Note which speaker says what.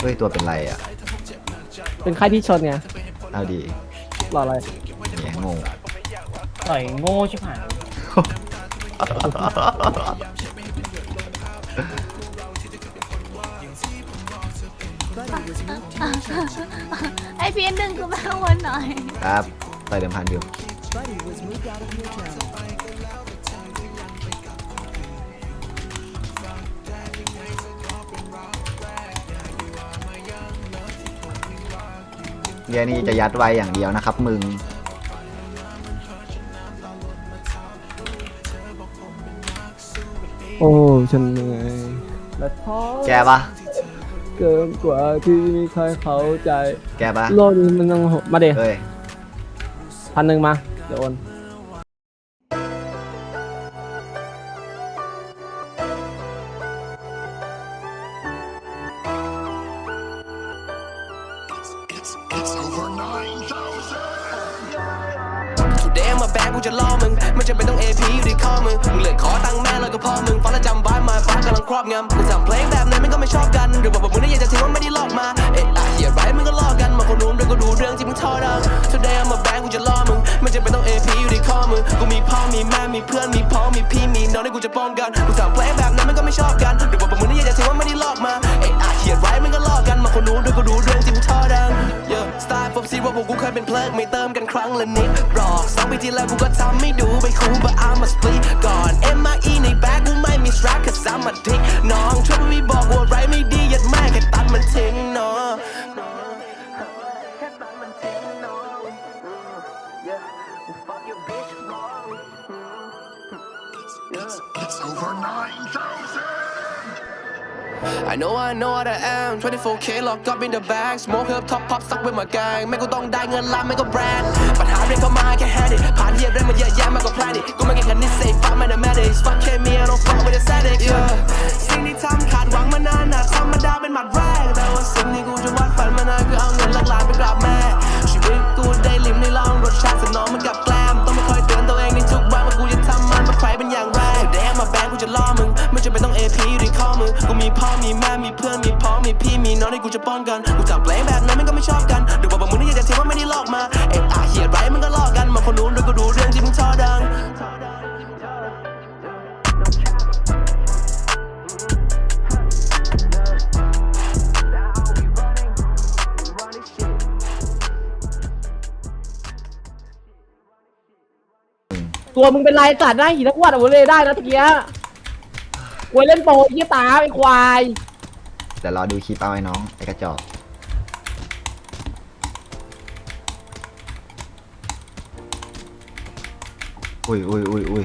Speaker 1: เฮ้ย ตัวเป็นไรอะ
Speaker 2: เป็นใครที่ชนไง
Speaker 1: เอาดี
Speaker 2: รออะไร
Speaker 1: เนี่ยงง
Speaker 3: ต่อยโง่ชิบหาย
Speaker 4: ไอพีนดึงกูไปข้างบนหน่อย
Speaker 1: ครับต่อยเดิมพันอยู่
Speaker 5: Buddy was moved out of your channel.
Speaker 1: เดี๋ยวนี้จะยัดไว้อย่างเดียวนะครับ มึง
Speaker 2: โอ้ฉันเหนื่อยและท้อ
Speaker 1: แกปะ
Speaker 2: เกินกว่าที่มีใครเข้าใจ
Speaker 1: แกปะ
Speaker 2: โลกนี้มันต้องโหมาเด็
Speaker 1: เฮ้ย
Speaker 2: พันหนึ่งมา เดี๋ยวโอน
Speaker 6: เดมาแบกกูจะล่อมึง ไม่จำเป็นต้อง AP อยู่ที่ข้อมึง มึงเลยขอตังค์แม่แล้วก็พ่อมึงฟังแล้วจำไว้มาฟ้ากำลังครอบงำกูทำเพลงแบบไหนมันก็ไม่ชอบกัน หรือว่าแบบมึงนี่อยากจะทิ้งว่าไม่ได้ลอกมา เอ๊ะอะเหี้ยไรมึงก็ลอกกัน มาคนนู้นด้วยก็ดูเรื่องที่มึงทอดัง Today I'm a bang กูจะล่อมึง ไม่จำเป็นต้อง AP อยู่ที่ข้อมึง กูมีพ่อ มีแม่ มีเพื่อน มีพ้อมีพี่ มีน้องที่กูจะป้องกัน กูทำเพลงแบบนั้นมันก็ไม่ชอบกัน หรือว่าแบบมึงนี่อยากจะทิ้งว่าไม่ได้ลอกมา เอ๊ะอะเหี้ยไรมึงก็ลอกกัน มาคนนู้นด้วยก็ดูเรื่อง ผมซีว่าพวกกูเคยเป็นเพลิงไม่เติมกันครั้งละนิดหรอกสองปีที่แล้วกูก็ทำไม่ดูไปคุ้ม but I'm a split ก่อน MIE ในแบ็คกูไม่มีสตรัคกับสามัดทิกน้องช่วยพี่บอกว่าไรไม่ดีอย่าแม่แค่ตัดมันทิ้งน้อเ It's 9,000! I know I know what I am 24k locked up in the bag smoke up top pop ซัก with my gang แม่กูต้องได้เงินล้านไม่ก็แบรนด์ปัญหาเรียกเข้ามาแค่ had it ผ่านเฮียเรื่องมาเยอะแยะมากกว่าแพลนดิ VIP อยู่ในข้อมือ กูมีพ่อมีแม่มีเพื่อนมีพ้องมีพี่มีน้องที่กูจะป้องกัน กูทำเพลงแบบนั้นมันก็ไม่ชอบกันหรือว่าบางมึงนี่อยากจะเทียว่าไม่ได้ลอกมาเอ็อะเหียไรมันก็ลอกกันมาคนนู้นด้วยก็ดูเรื่องที่มึงทอดัง
Speaker 2: ตัวมึงเป็นลายสัตว์หน้หินนักวัดเอาไว้เลยได้นะตะเกีย กวยเล่นโปรไอ้เหี้ยตาไอ้ควาย
Speaker 1: เดี๋ยวรอดูคลิปเอาไอ้น้องไอ้กระจอกอุ้ยอุ้ยอุ้ยอุ้ย